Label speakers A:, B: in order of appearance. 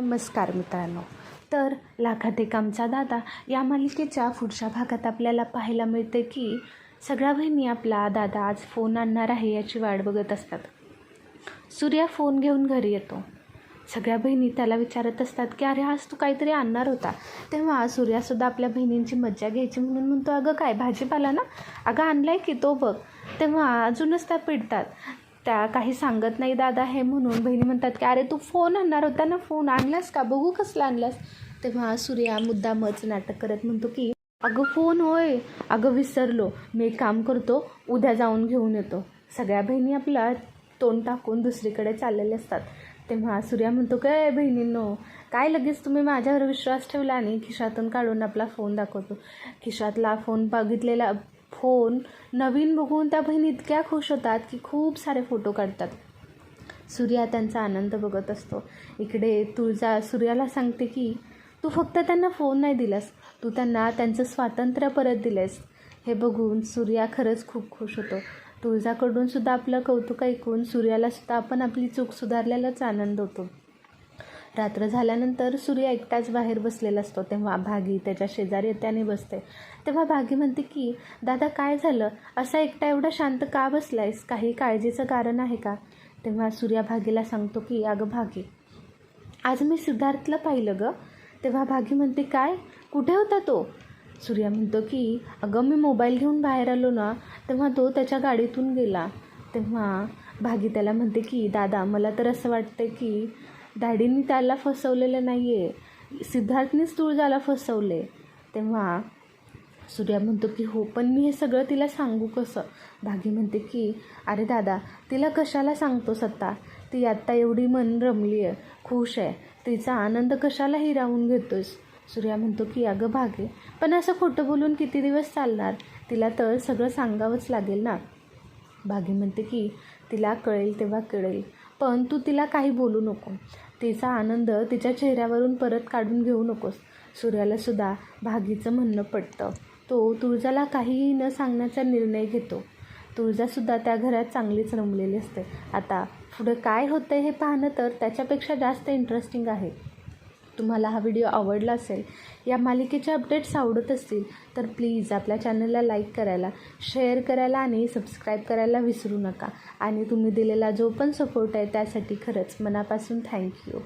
A: नमस्कार मित्रांनो. तर लाखात एक आमचा दादा या मालिकेच्या पुढच्या भागात आपल्याला पाहायला मिळते की सगळ्या बहिणी आपला दादा आज फोन आणणार आहे याची वाट बघत असतात. सूर्या फोन घेऊन घरी येतो. सगळ्या बहिणी त्याला विचारत असतात की अरे आज तू काहीतरी आणणार होता. तेव्हा सूर्यासुद्धा आपल्या बहिणींची मज्जा घ्यायची म्हणून म्हणतो अगं काय भाजीपाला ना? अगं आणलाय की तो बघ. तेव्हा अजूनच त्या पिडतात. त्या काही सांगत नाही दादा हे म्हणून. बहिणी म्हणतात की अरे तू फोन आणणार होता ना फोन आणलास का? बघू कसला आणलास. तेव्हा सूर्या मुद्दामच नाटक करत म्हणतो की अगं फोन होय. अगं विसरलो. मी एक काम करतो. उद्या जाऊन घेऊन येतो. सगळ्या बहिणी आपला तोंड टाकून दुसरीकडे चाललेले असतात. तेव्हा सूर्या म्हणतो काय बहिणींनो काय लगेच तुम्ही माझ्यावर विश्वास ठेवला आणि खिशातून काढून आपला फोन दाखवतो. खिशातला फोन बघितलेला फोन. नवीन बघून त्या बहीण इतक्या खुश होतात की खूप सारे फोटो काढतात. सूर्या त्यांचा आनंद बघत असतो. इकडे तुळजा सूर्याला सांगते की तू फक्त त्यांना फोन नाही दिलास. तू त्यांना त्यांचं स्वातंत्र्य परत दिलेस हे बघून सूर्या खरंच खूप खुश होतो. तुळजाकडून सुद्धा आपलं कौतुक ऐकून सूर्यालासुद्धा आपण आपली चूक सुधारल्यालाच आनंद होतो. रात्र झाल्यानंतर सूर्य एकटाच बाहेर बसलेला असतो. तेव्हा भागी त्याच्या शेजारी त्याने बसते. तेव्हा भागी म्हणते की दादा काय झालं? असा एकटा एवढा शांत का बसलायस? काही काळजीचं कारण आहे का? तेव्हा सूर्या भागीला सांगतो की अगं भागी आज मी सिद्धार्थला पाहिलं गं. तेव्हा भागी म्हणते काय? कुठे होता तो? सूर्या म्हणतो की अगं मी मोबाईल घेऊन बाहेर आलो ना तेव्हा तो त्याच्या गाडीतून गेला. तेव्हा भागी त्याला म्हणते की दादा मला तर असं वाटतं की डॅडींनी त्याला फसवलेलं नाही आहे सिद्धार्थनीच तुळजाला फसवले. तेव्हा सूर्या म्हणतो की हो पण मी हे सगळं तिला सांगू कसं? भागी म्हणते की अरे दादा तिला कशाला सांगतोस आत्ता ती आत्ता एवढी मन रमली आहे खुश आहे. तिचा आनंद कशाला हिरावून घेतोस सूर्या म्हणतो की अगं भागे पण असं खोटं बोलून किती दिवस चालणार? तिला तर सगळं सांगावंच लागेल ना? भागी म्हणते की तिला कळेल तेव्हा कळेल पण तू तिला काही बोलू नको. तिचा आनंद तिच्या चेहऱ्यावरून परत काढून घेऊ नकोस. सूर्याला सुद्धा भागीचं म्हणणं पटतं तो तुळजाला काहीही न सांगण्याचा निर्णय घेतो. तुळजासुद्धा त्या घरात चांगलीच रमलेली असते. आता पुढं काय होतं हे पाहणं तर त्याच्यापेक्षा जास्त इंटरेस्टिंग आहे. तुम्हाला हा व्हिडिओ आवडला असेल या मालिकेचे अपडेट्स आवडत असतील तर प्लीज आपल्या चॅनलला लाईक करायला शेअर करायला आणि सबस्क्राईब करायला विसरू नका. आणि तुम्ही दिलेला जो पण सपोर्ट आहे त्यासाठी खरंच मनापासून थँक्यू.